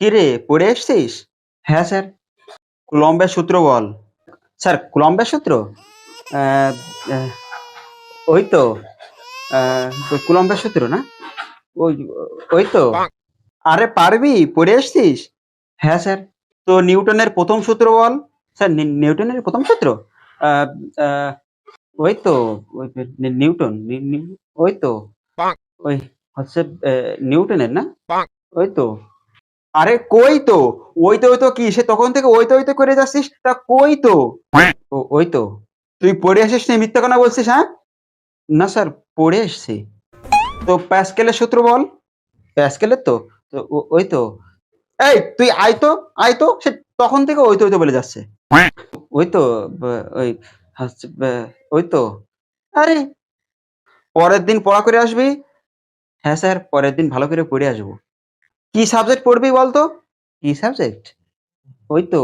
কি রে পড়ে এসছিস? হ্যাঁ স্যার। কুলম্বের সূত্র বল। স্যার কুলম্বের সূত্র? ওই তো কুলম্বের সূত্র না? ওই ওই তো। আরে পারবি? পড়ে এসছিস? হ্যাঁ স্যার। তো নিউটনের প্রথম সূত্র বল। স্যার নিউটনের প্রথম সূত্র? ওই তো ওই নিউটন ওই তো। ওই হচ্ছে নিউটনের না? ওই তো। আরে কই তো? ওই তো ওই তো কি? সে তখন থেকে ওই তো ওই তো করে যাচ্ছিস? তা কই তো? ও, ওই তো। তুই পড়ে আসিস নি? মিথ্যা কথা বলছিস হ্যাঁ? না স্যার পড়ে এসছি। তো প্যাসকেলের সূত্র বল। প্যাসকেলের তো? তো ওই তো। এই তুই আয় তো আয় তো। সে তখন থেকে ওই তো ওই তো বলে যাচ্ছে। ওই তো ওই ওই তো। আরে পরের দিন পড়া করে আসবি? হ্যাঁ স্যার পরের দিন ভালো করে পড়ে আসব। কি সাবজেক্ট পড়বি বলতো? কি সাবজেক্ট ওই তো।